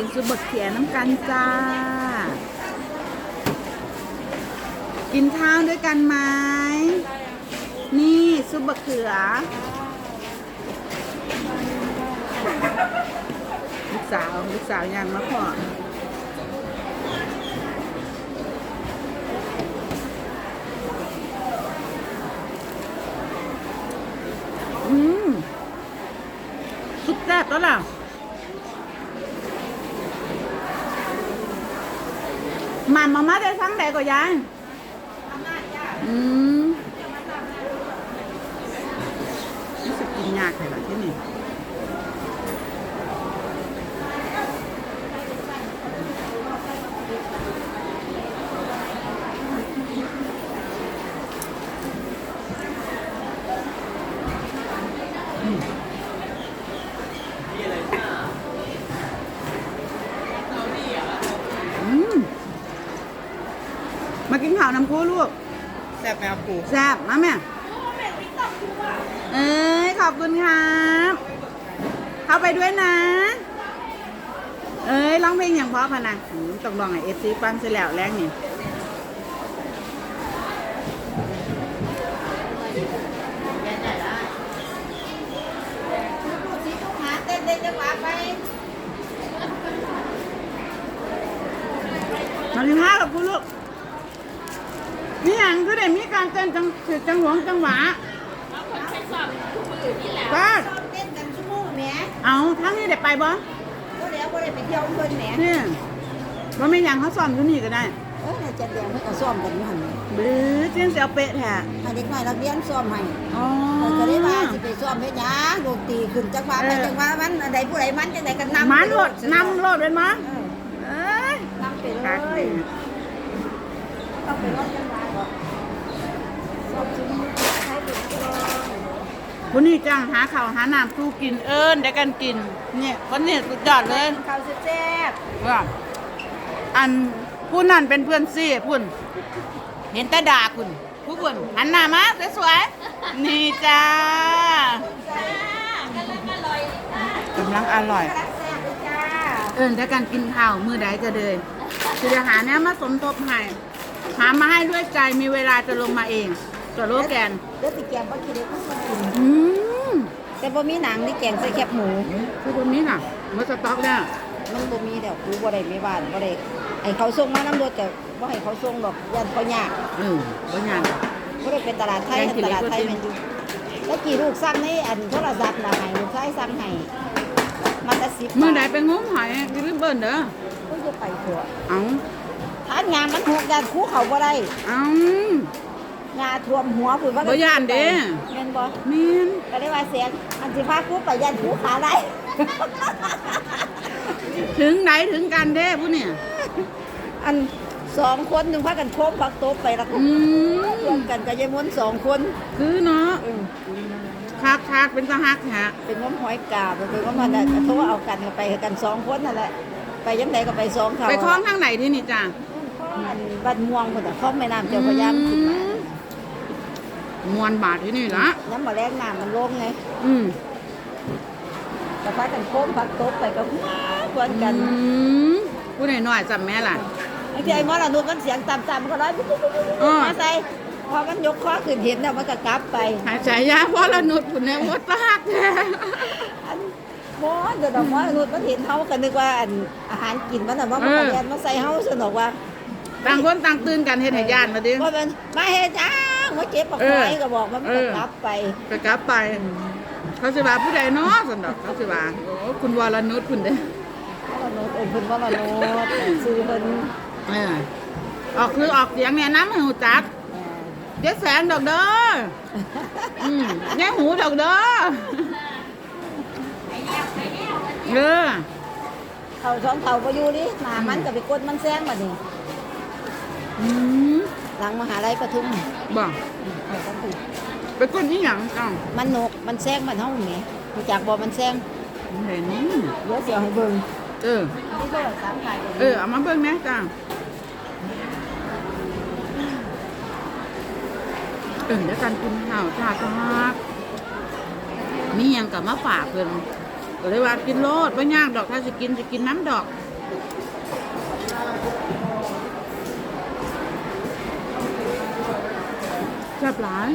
กินซุปบะเขียน้ำกันจ้า กินข้าวด้วยกันไหม นี่ซุปบะเขือ ลูกสาวลูกสาวยังมาพออืมสุดแซ่บแล้วล่ะ หมันมามาได้ทั้งใดก็ยังอืมรู้สึกกินยากเลยล่ะที่นี่ อืมมากินข้าวน้ำคูลูกแซ่บไหมครับครูแซ่บมาแม่เอ้ยขอบคุณครับเข้าไปด้วยนะ เอ้ยร้องเพลงอย่างเพราะพะนะอืมต้องลองไอเอฟซีฟังเสียแล้วแรงนี่พูดสิทุกหาเต้นได้จังหวะไปมาถึงห้ากับคุณลูกนี่อ ย่างคือได้มีการเต้นจังสือจังหวงจังหวะป้าซ้อมเต้นกันชั่วโมงแหมเอาทั้งนี้ได้ไปบ่ก็แล้วก็ได้ไปเที่ยวเพิ่นแหมนี่ว่าไม่ย่างเขาสอนอยู่นี่ก็ได้เออจะเดียวเพิ่นก็ซ้อมกันอยู่หั่นแหมหรือเจียงเสียวเป๊ะแท้ให้เด็กน้อยนักเรียนซ้อมให้อ๋อ เพิ่นก็ได้ว่าสิไปซ้อมเฮ็ดหยังดนตรีขึ้นจังหวะไปเออ จังหวะมันอันใดผู้ใดมันจังไดก็นำมันโหลดนำโหลดเป็นมั้งเออ นำไปเลย ต้องไปรอดจังหวะก่อนซ้อมชั่วโมงให้เด็กก่อนคนนี้จ้างหาข้าวหาน้ำสู้กินเอิญได้กันกิน เนี่ยคนนี้สุดยอดเลยข้าวแซ่บว่าอันผู้นั่นเป็นเพื่อนซีพุ่น เห็นแต่ด่าคุณผู้คุณหันหน้ามาสวยๆนี่จ้ากำลังอร่อยๆรักแซ่บเลยจ้าเอิญถ้าการกินข้าวมือใดก็เลย คือหาเนี้ยมาสมทบให้หามาให้ด้วยใจมีเวลาจะลงมาเองตัวโลแกนเดี๋ยวสิแกงบ่คิดเด็กมันสิกินอืมแต่บ่มีหนังนี่แกงใส่แคบหมูคือตรงนี้น่ะมาสต็อกเนี่ยมันบ่มีแล้วกูบ่ได้ไม่บ้านบ่ได้ไอ้เขาส่งมาน้ำรถแต่บ่ให้เขาส่งดอกยันเขายากเออบ่งานบ่ได้เป็นตลาดไทยแกงขี้เหล็กตลาดไทยแม่นอยู่แล้วกี่ลูกสั่งในอันโทรศัพท์น่ะให้ลูกชายสั่งให้มันละ10บาทมือใดไปงมหอยอย่าลืมเบิ่นเด้อ กูจะไปทั่วเอาทานงานมันหกยันคูเขาบ่ได้เอางาท่วมหัวพุ่นว่าบ่ย้านเด้แม่นบ่แม่นก็ได้ว่าเสียงอันสิพากูไปยันคูขาได้ ถึงไหนถึงกันเด้ผู้เนี่ย อันสองคนหนึงพากันโคมพักโต๊ะไปแล้วก็อืรวมมกันก็ยายมนสองคน คือเนาะเออคักคักเป็นตะฮักฮะเป็นง้มหอยกาบเป็นง้มมันโทรเอากันก็ไปกันสองคนนั่นแหละ ไปยังไงก็ไปสองเขาไปคล้องทางไหนที่นี่จ้ะอันบ้านม่วงคนน่ะคล้องแม่น้ำเจ้าพระยามขึ้นมามวนบาทที่นี่ละน้ำมาแรงน้ำมันลงไง อืมก็พากันโค้งพักโต๊ะไปก็หัวกวนกันอืมผู้ใดน้อยจำแม่ล่ะไอ้ที่ไอ้หมอละนุมันเสียงต่ำๆมันก็ร้อยปุ๊บปุ๊บปุ๊บปุ๊บอ่ามาใส่พอมันยกคอขึ้นเห็นแล้วมันก็กลับไปหายใจยาเพราะละนุดผู้เนี่ยวัดตะฮักแท้ อันหมอเดี๋ยวดอกหมอละนุมันเห็นเฮาก็นึกว่าอันอาหารกินมันน่ะว่ามันก็เรียนมาใส่เฮาสนุกว่าต่างคนต่างตื่นกันเฮ็ดให้ย่านมาดิว่ามันมาเฮ็ดจ้าหัวเจ็บปากเออไม้ก็บอกว่ามันเอก็อกลับไปไปกลับไป เขาสิว่าผู้ใดเนาะสันดอกเขาสิว่าโอ้คุณวรนุชคุณเด้อว่าละนุเออเพิ่นว่าละนุซื้อเพิ่นเออออกคือออกเสียงเนี่ยน้ำให้หูจักเอ่อเจ๊แสงดอกเด้ออืมแง่หูดอกเด้อ เออเขาสองเขาก็อยู่ดิหน้ามันก็ไปกดมันแซงบัดนี้อืมหลังมหาลัยปทุมบอกไปกันถูกไปก้นนี่หยังอ้าวมันนกมันแซงมันเฮาแหมรู้จักบ่มันแซงเห็นเดี๋ยวสิเอาให้เบิ่งเออที่โทรศัพท์ถ่ายเออเอามาเบิ่งแหน่จ้าเออแล้วกันกินข้าวจ้าจ้ามีหยังกับมาฝากเพิ่น ก็เลยว่ากินโลดไม่ยากดอกถ้าจะกินจะกินน้ำดอกแซ่บหลาย